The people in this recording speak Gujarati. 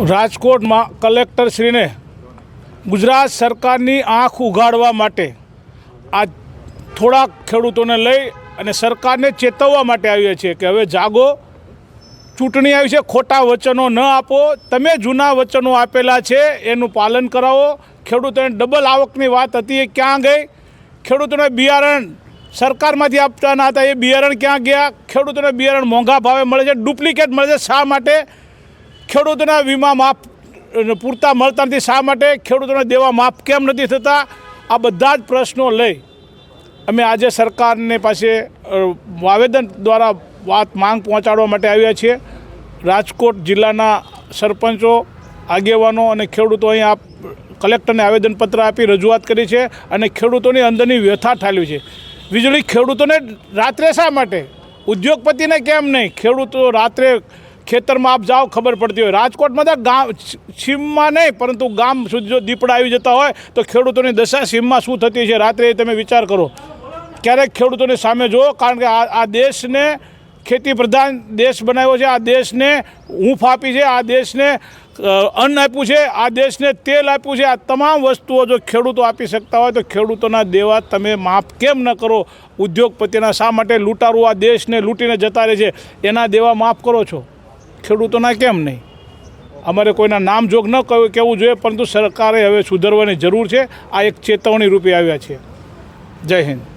રાજકોટમાં કલેક્ટરશ્રીને ગુજરાત સરકારની આંખ ઉઘાડવા માટે આ થોડાક ખેડૂતોને લઈ અને સરકારને ચેતવવા માટે આવીએ છીએ કે હવે જાગો. ચૂંટણી આવી છે, ખોટા વચનો ન આપો. તમે જૂના વચનો આપેલા છે, એનું પાલન કરાવો. ખેડૂતોને ડબલ આવકની વાત હતી, એ ક્યાં ગઈ? ખેડૂતોને બિયારણ સરકારમાંથી આપવાના હતા, એ બિયારણ ક્યાં ગયા? ખેડૂતોને બિયારણ મોંઘા ભાવે મળે છે, ડુપ્લિકેટ મળે છે, શા માટે? ખેડૂતોના વીમા માફ પૂરતા મળતા નથી. શા માટે? ખેડૂતોને દેવા માફ કેમ નથી થતા? આ બધા જ પ્રશ્નો લઈ અમે આજે સરકારને પાસે આવેદન દ્વારા વાત માંગ પહોંચાડવા માટે આવ્યા છીએ. રાજકોટ જિલ્લાના સરપંચો, આગેવાનો અને ખેડૂતો અહીં આપ, કલેક્ટરને આવેદનપત્ર આપી રજૂઆત કરી છે અને ખેડૂતોની અંદરની વ્યથા ઠાલવી છે. વીજળી ખેડૂતોને રાત્રે શા માટે? ઉદ્યોગપતિને કેમ નહીં? ખેડૂતો રાત્રે ખેતરમાં આપ જાઓ, ખબર પડતી હોય. રાજકોટમાં તો ગામ સીમમાં નહીં, પરંતુ ગામ સુધી જો દીપડા આવી જતા હોય, તો ખેડૂતોની દશા સીમમાં શું થતી છે, રાત્રે તમે વિચાર કરો. ક્યારેક ખેડૂતોની સામે જુઓ, કારણ કે આ દેશને ખેતી પ્રધાન દેશ બનાવ્યો છે, આ દેશને હૂંફ આપી છે, આ દેશને અન્ન આપ્યું છે, આ દેશને તેલ આપ્યું છે, આ તમામ વસ્તુઓ જો ખેડૂતો આપી શકતા હોય, તો ખેડૂતોના દેવા તમે માફ કેમ ન કરો? ઉદ્યોગપતિના શા માટે લૂંટારું? આ દેશને લૂંટીને જતા રહે છે. એના દેવા માફ કરો છો? ખેડૂતોના કેમ નહીં? અમારે કોઈના નામ જોગ ન કહેવું જોઈએ, પરંતુ સરકારે હવે સુધરવાની જરૂર છે. આ એક ચેતવણી રૂપે આવ્યા છે. જય હિન્દ.